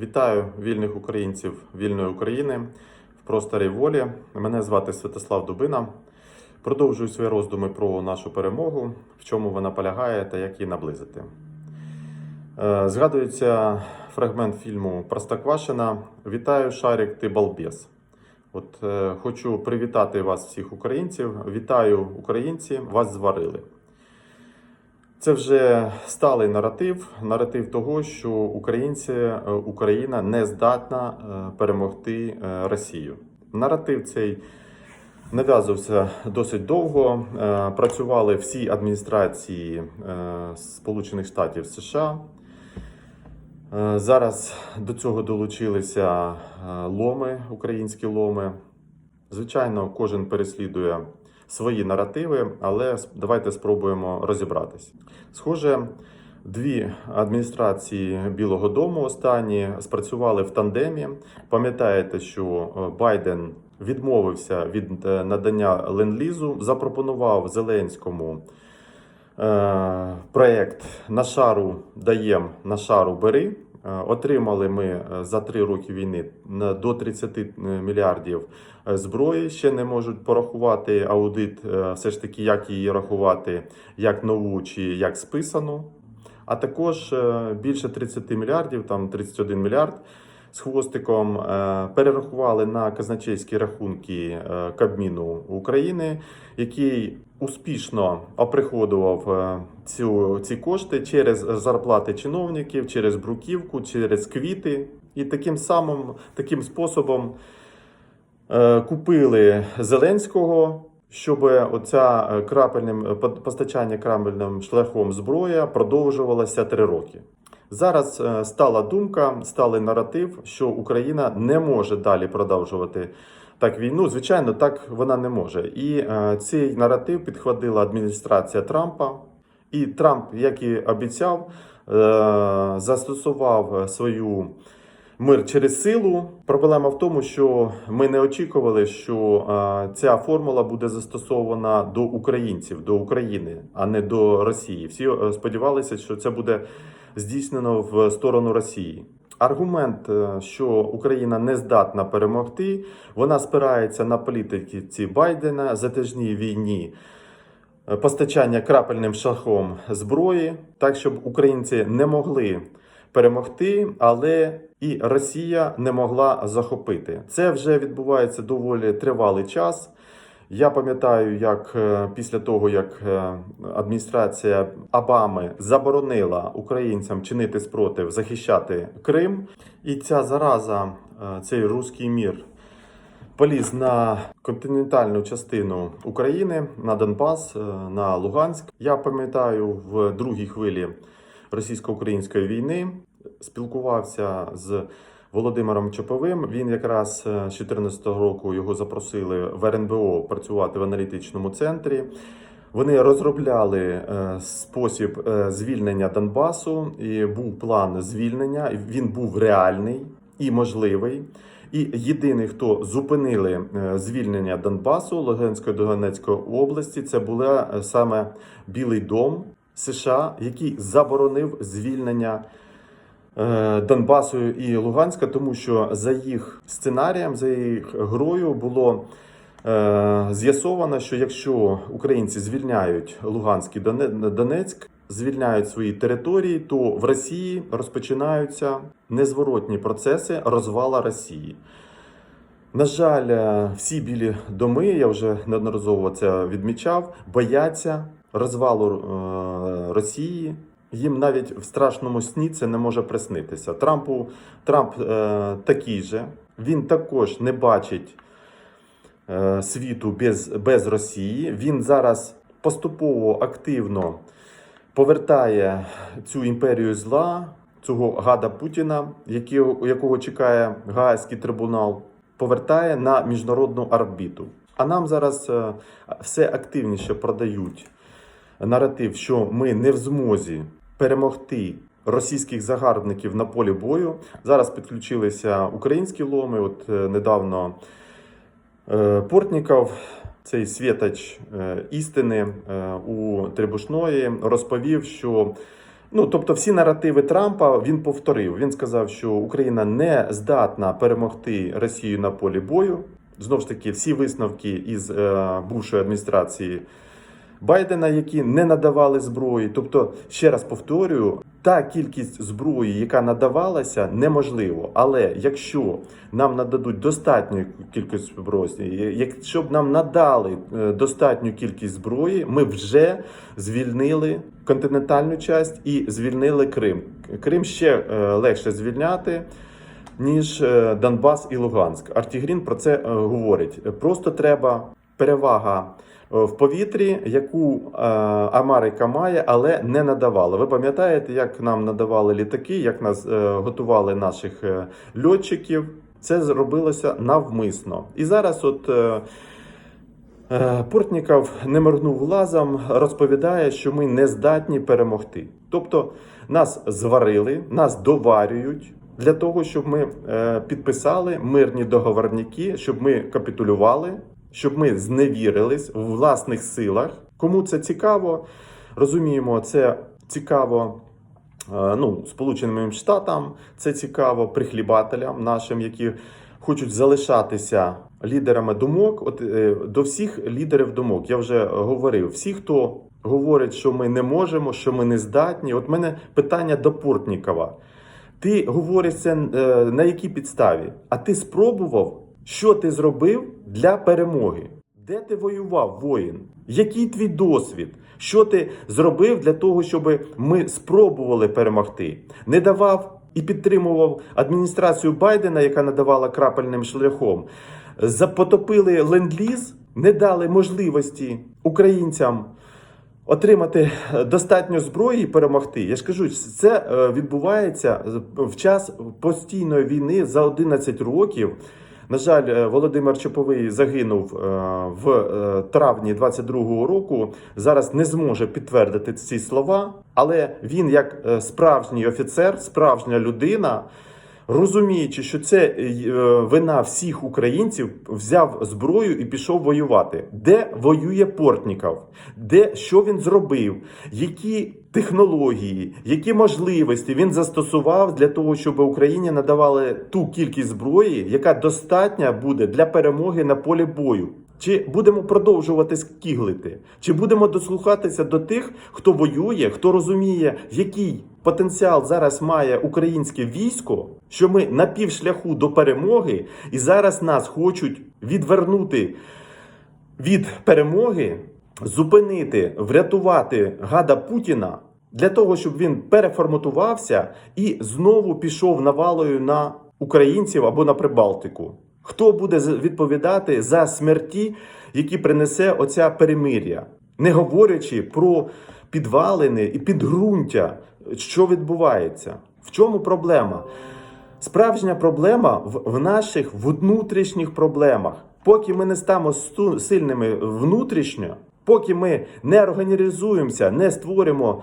Вітаю вільних українців вільної України в просторі волі. Мене звати Святослав Дубина. Продовжую свої роздуми про нашу перемогу, в чому вона полягає та як її наблизити. Е, Згадується фрагмент фільму Простоквашина. Вітаю, Шарик, ти балбес. От е, хочу привітати вас, всіх українців. Вітаю, українці, вас зварили. Це вже сталий наратив, наратив того, що українці, е, Україна не здатна е, перемогти е, Росію. Наратив цей нав'язувався досить довго. Працювали всі адміністрації Сполучених Штатів США. Зараз до цього долучилися ломи, українські ломи. Звичайно, кожен переслідує свої наративи, але давайте спробуємо розібратись. Схоже, дві адміністрації Білого Дому останні спрацювали в тандемі. Пам'ятаєте, що е, Байден відмовився від е, надання ленд-лізу, запропонував Зеленському е, проект на шару даєм, на шару бери. Е, Отримали ми е, за три роки війни до 30 мільярдів е, зброї. Ще не можуть порахувати аудит, е, все ж таки, як її рахувати, як нову чи як списану. А також е, більше 30 мільярдів, там 31 мільярд з хвостиком е, перерахували на казначейські рахунки е, Кабміну України, який успішно оприходував е, цю, ці кошти через зарплати чиновників, через бруківку, через квіти. І таким самим таким способом купили Зеленського, щоб оця крапельним по- постачання крапельним шляхом зброя продовжувалося три роки. Зараз е, стала думка, сталий наратив, що Україна не може далі продовжувати так війну. Звичайно, так вона не може. І е, цей наратив підхватила адміністрація Трампа. І Трамп, як і обіцяв, е, застосував свою мир через силу. Проблема в тому, що ми не очікували, що ця формула буде застосована до українців, до України, а не до Росії. Всі е, сподівалися, що це буде здійснено в сторону Росії. Аргумент, е, що Україна не здатна перемогти, вона спирається на політиці Байдена затяжній війні е, постачання крапельним шляхом зброї, так щоб українці не могли перемогти, але і Росія не могла захопити. Це вже відбувається доволі тривалий час. Я пам'ятаю, як е, після того, як е, адміністрація Обами заборонила українцям чинити спротив, захищати Крим, і ця зараза, е, цей руський мір, поліз на континентальну частину України, на Донбас, на Луганськ. Я пам'ятаю в другій хвилі російсько-української війни спілкувався з Володимиром Чоповим. Він якраз е, з 2014 року його запросили в РНБО працювати в аналітичному центрі. Вони розробляли е, спосіб е, звільнення Донбасу, і був план звільнення. Він був реальний і можливий. І єдиний, хто зупинили звільнення Донбасу, Луганської Донецької області, це була саме Білий Дом США, який заборонив звільнення е, Донбасу і Луганська, тому що за їх сценарієм, за їх грою було е, з'ясовано, що якщо українці звільняють Луганськ і Донецьк, звільняють свої території, то в Росії розпочинаються незворотні процеси розвала Росії. На жаль, е, всі білі доми, я вже неодноразово це відмічав, бояться розвалу е, Росії. Їм навіть в страшному сні це не може приснитися. Трампу Трамп е, такий же. Він також не бачить е, світу без, без Росії. Він зараз поступово активно повертає цю імперію зла, цього гада Путіна, якого, якого чекає Гаазький трибунал, повертає на міжнародну орбіту. А нам зараз все активніше продають наратив, що ми не в змозі перемогти російських загарбників на полі бою. Зараз підключилися українські ломи. От е, недавно е, Портніков, цей святач е, істини у Требушної, розповів, що Ну, тобто, всі наративи Трампа він повторив. Він сказав, що Україна не здатна перемогти Росію на полі бою. Знову ж таки, всі висновки із бувшої адміністрації Байдена, які не надавали зброї. Тобто, ще раз повторюю, та кількість зброї, яка надавалася, неможливо. Але якщо нам нададуть достатню кількість зброї, якщо б нам надали е, достатню кількість зброї, ми вже звільнили континентальну часть і звільнили Крим. Крим ще е, легше звільняти. Ніж е, Донбас і Луганськ. Артігрін про це говорить. Просто треба перевага в повітрі, яку е, Америка має, але не надавала. Ви пам'ятаєте, як нам надавали літаки, як нас е, готували наших е, льотчиків? Це зробилося навмисно. І зараз, от. е, Е, Портніков не моргнув лазом, розповідає, що ми не здатні перемогти. Тобто нас зварили, нас доварюють для того, щоб ми е, підписали мирні договорники, щоб ми капітулювали, щоб ми зневірились в власних силах. Кому це цікаво, розуміємо, це цікаво. е, Ну, Сполученим Штатам це цікаво прихлібателям нашим, які хочуть залишатися лідерами думок. От е, до всіх лідерів думок я вже говорив. Всі, хто говорить, що ми не можемо, що ми не здатні. От мене питання до Портнікова. Ти говориш це е, на якій підставі? А ти спробував, що ти зробив для перемоги? Де ти воював, воїн? Який твій досвід? Що ти зробив для того, щоб ми спробували перемогти? Не давав і підтримував адміністрацію Байдена, яка надавала крапельним шляхом. Запотопили ленд-ліз, не дали можливості українцям отримати достатньо зброї і перемогти. Я ж кажу, це е, відбувається в час постійної війни за 11 років. На жаль, е, Володимир Чоповий загинув е, в е, травні 22-го року. Зараз не зможе підтвердити ці слова, але він, як справжній офіцер, справжня людина, розуміючи, що це е, вина всіх українців, взяв зброю і пішов воювати. Де воює Портніков? Де що він зробив? Які технології, які можливості він застосував для того, щоб Україні надавали ту кількість зброї, яка достатня буде для перемоги на полі бою? Чи будемо продовжувати скіглити? Чи будемо дослухатися до тих, хто воює, хто розуміє, який потенціал зараз має українське військо, що ми на півшляху до перемоги, і зараз нас хочуть відвернути від перемоги, зупинити, врятувати гада Путіна для того, щоб він переформатувався і знову пішов навалою на українців або на Прибалтику. Хто буде відповідати за смерті, які принесе оця перемир'я, не говорячи про підвалини і підґрунтя, що відбувається? В чому проблема? Справжня проблема в, наших внутрішніх проблемах. Поки ми не станемо сту- сильними внутрішньо, поки ми не організуємося, не створимо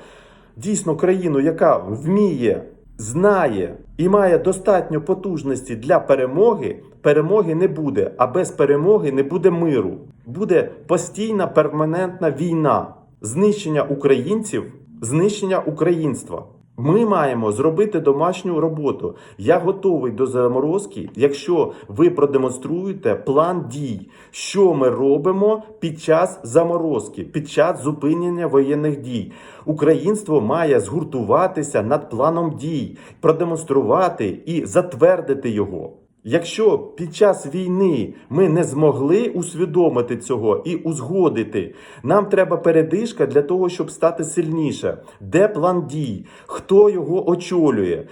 дійсно країну, яка вміє, знає і має достатньо потужності для перемоги, перемоги не буде. А без перемоги не буде миру. Буде постійна перманентна війна, знищення українців, знищення українства. Ми маємо зробити домашню роботу. Я готовий до заморозки, якщо ви продемонструєте план дій, що ми робимо під час заморозки, під час зупинення воєнних дій. Українство має згуртуватися над планом дій, продемонструвати і затвердити його. Якщо під час війни ми не змогли усвідомити цього і узгодити, нам треба передишка для того, щоб стати сильніше. Де план дій? Хто його очолює?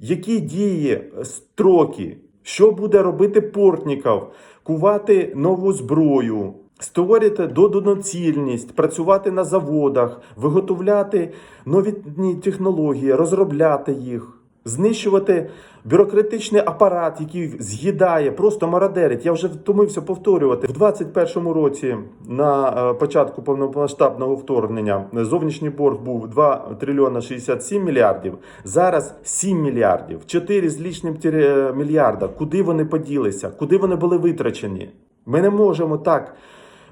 Які дії, строки? Що буде робити Портніков? Кувати нову зброю, створити додану цільність, працювати на заводах, виготовляти новітні технології, розробляти їх. Знищувати бюрократичний апарат, який з'їдає, просто мародерить. Я вже втомився повторювати. В 21-му році на е, початку повномасштабного вторгнення зовнішній борг був 2 трильйона 67 мільярдів. Зараз 7 мільярдів, 4 з лишнім мільярда. Куди вони поділися? Куди вони були витрачені? Ми не можемо так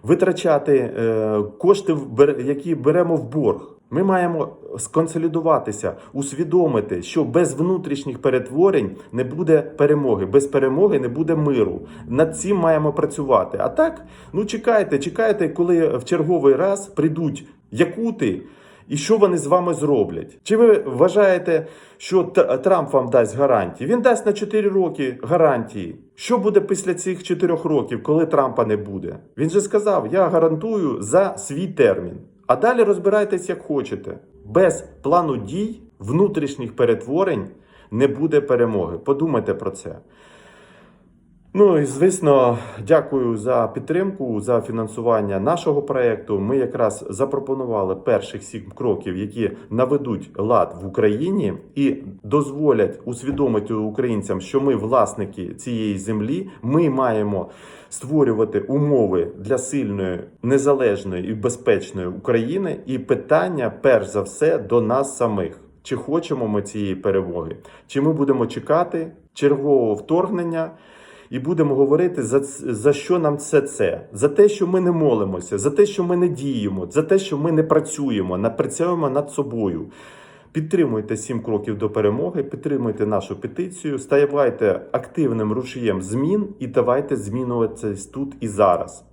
витрачати е, кошти, які беремо в борг. Ми маємо сконсолідуватися, усвідомити, що без внутрішніх перетворень не буде перемоги, без перемоги не буде миру. Над цим маємо працювати. А так, ну чекайте, чекайте, коли в черговий раз прийдуть якути. І що вони з вами зроблять? Чи ви вважаєте, що Трамп вам дасть гарантії? Він дасть на 4 роки гарантії. Що буде після цих 4 років, коли Трампа не буде? Він же сказав: я гарантую за свій термін. А далі розбирайтесь як хочете. Без плану дій, внутрішніх перетворень не буде перемоги. Подумайте про це. Ну і звісно, дякую за підтримку, за фінансування нашого проекту. Ми якраз запропонували перших сім кроків, які наведуть лад в Україні і дозволять усвідомити українцям, що ми власники цієї землі. Ми маємо створювати умови для сильної, незалежної і безпечної України. І питання, перш за все, до нас самих. Чи хочемо ми цієї перемоги? Чи ми будемо чекати чергового вторгнення? І будемо говорити за, за що нам все це? За те, що ми не молимося, за те, що ми не діємо, за те, що ми не працюємо, не працюємо над собою. Підтримуйте сім кроків до перемоги, підтримуйте нашу петицію, ставайте активним рушієм змін і давайте змінюватися тут і зараз.